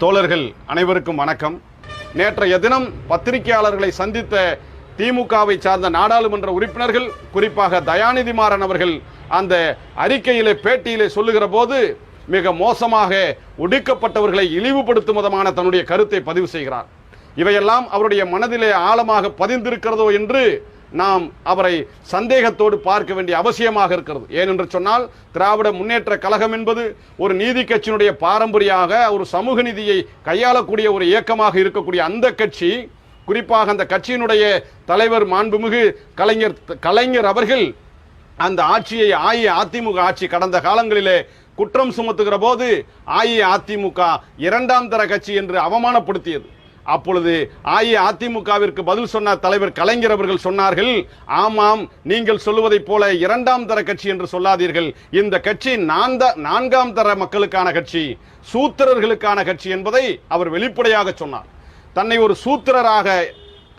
தோழர்கள் அனைவருக்கும் வணக்கம். நேற்றைய தினம் பத்திரிகையாளர்களை சந்தித்த திமுகவை சார்ந்த நாடாளுமன்ற உறுப்பினர்கள் குறிப்பாக தயாநிதி மாறன் அவர்கள் அந்த அறிக்கையிலே பேட்டியிலே சொல்லுகிற போது மிக மோசமாக ஒடுக்கப்பட்டவர்களை இழிவுபடுத்தும் விதமான தன்னுடைய கருத்தை பதிவு செய்கிறார். இவையெல்லாம் அவருடைய மனதிலே ஆழமாக பதிந்திருக்கிறதோ என்று நாம் அவரை சந்தேகத்தோடு பார்க்க வேண்டிய அவசியமாக இருக்கிறது. ஏனென்று சொன்னால் திராவிட முன்னேற்ற கழகம் என்பது ஒரு நீதி கட்சியினுடைய பாரம்பரியாக ஒரு சமூக நீதியை கையாளக்கூடிய ஒரு இயக்கமாக இருக்கக்கூடிய அந்த கட்சி குறிப்பாக அந்த கட்சியினுடைய தலைவர் மாண்புமிகு கலைஞர் கலைஞர் அவர்கள் அந்த ஆட்சியை அஇஅதிமுக ஆட்சி கடந்த காலங்களிலே குற்றம் சுமத்துகிற போது அஇஅதிமுக இரண்டாம் தர கட்சி என்று அவமானப்படுத்தியது. அப்பொழுது அஇஅதிமுகவிற்கு பதில் சொன்ன தலைவர் கலைஞர் அவர்கள் சொன்னார்கள் ஆமாம் நீங்கள் சொல்லுவதைப் போல இரண்டாம் தர கட்சி என்று சொல்லாதீர்கள். இந்த கட்சி நான்த நான்காம் தர மக்களுக்கான கட்சி சூத்திரர்களுக்கான கட்சி என்பதை அவர் வெளிப்படையாக சொன்னார். தன்னை ஒரு சூத்திரராக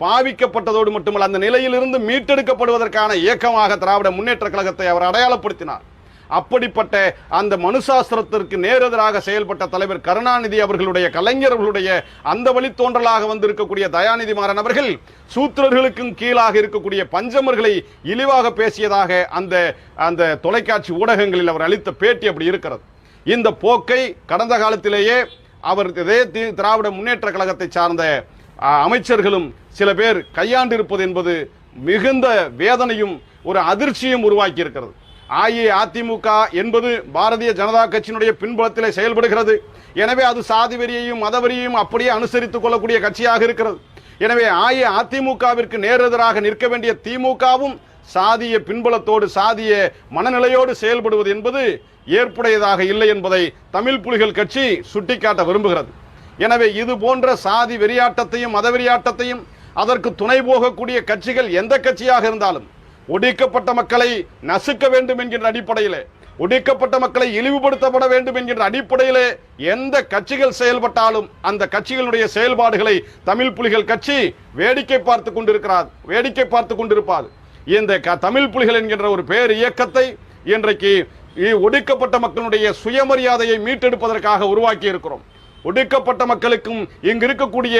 பாவிக்கப்பட்டதோடு மட்டுமல்ல அந்த நிலையிலிருந்து மீட்டெடுக்கப்படுவதற்கான இயக்கமாக திராவிட முன்னேற்ற கழகத்தை அவர் அடையாளப்படுத்தினார். அப்படிப்பட்ட அந்த மனுசாஸ்திரத்திற்கு நேரெதிராக செயல்பட்ட தலைவர் கருணாநிதி அவர்களுடைய கலைஞர்களுடைய அந்த வழித்தோன்றலாக வந்திருக்கக்கூடிய தயாநிதி மாறன் அவர்கள் சூத்திரர்களுக்கும் கீழாக இருக்கக்கூடிய பஞ்சமர்களை இழிவாக பேசியதாக அந்த அந்த தொலைக்காட்சி ஊடகங்களில் அவர் அளித்த பேட்டி அப்படி இருக்கிறது. இந்த போக்கை கடந்த காலத்திலேயே அவர் இதே தி- திராவிட முன்னேற்ற கழகத்தை சார்ந்த அமைச்சர்களும் சில பேர் கையாண்டிருப்பது என்பது மிகுந்த வேதனையும் ஒரு அதிர்ச்சியும் உருவாக்கி இருக்கிறது அஇஅதிமுக என்பது பாரதிய ஜனதா கட்சியினுடைய பின்புலத்திலே செயல்படுகிறது. எனவே அது சாதி வெறியையும் மதவெறியையும் அப்படியே அனுசரித்துக் கொள்ளக்கூடிய கட்சியாக இருக்கிறது. எனவே அஇஅதிமுகவிற்கு நேரெதிராக நிற்க வேண்டிய திமுகவும் சாதிய பின்புலத்தோடு சாதிய மனநிலையோடு செயல்படுவது என்பது ஏற்புடையதாக இல்லை என்பதை தமிழ் புலிகள் கட்சி சுட்டிக்காட்ட விரும்புகிறது. எனவே இது போன்ற சாதி வெறியாட்டத்தையும் மத வெறியாட்டத்தையும் அதற்கு துணை போகக்கூடிய கட்சிகள் எந்த கட்சியாக இருந்தாலும் ஒடுக்கப்பட்ட மக்களை நசுக்க வேண்டும் என்கின்ற அடிப்படையிலே ஒடுக்கப்பட்ட மக்களை இழிவுபடுத்தப்பட வேண்டும் என்கின்ற அடிப்படையிலே எந்த கட்சிகள் செயல்பட்டாலும் அந்த கட்சிகளுடைய செயல்பாடுகளை தமிழ் புலிகள் கட்சி வேடிக்கை பார்த்து கொண்டிருக்கிறார் வேடிக்கை பார்த்து கொண்டிருப்பார். இந்த க- தமிழ் புலிகள் என்கின்ற ஒரு பேர் இயக்கத்தை இன்றைக்கு ஒடுக்கப்பட்ட மக்களுடைய சுயமரியாதையை மீட்டெடுப்பதற்காக உருவாக்கி இருக்கிறோம் ஒடுக்கப்பட்ட மக்களுக்கும் இங்கு இருக்கக்கூடிய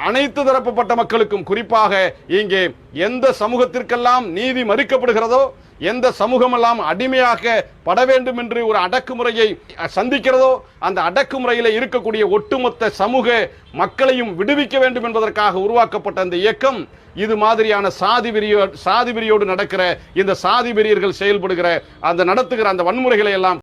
அனைத்து தரப்பட்ட மக்களுக்கும் குறிப்பாக இங்கே எந்த சமூகத்திற்கெல்லாம் நீதி மறுக்கப்படுகிறதோ எந்த சமூகமெல்லாம் அடிமையாக பட வேண்டும் என்று ஒரு அடக்குமுறையை சந்திக்கிறதோ அந்த அடக்குமுறையில் இருக்கக்கூடிய ஒட்டுமொத்த சமூக மக்களையும் விடுவிக்க வேண்டும் என்பதற்காக உருவாக்கப்பட்ட அந்த இயக்கம் இது மாதிரியான சாதி வெறியோ சாதி வெறியோடு நடக்கிற இந்த சாதி வெறியர்கள் செயல்படுகிற அந்த நடத்துகிற அந்த வன்முறைகளை எல்லாம்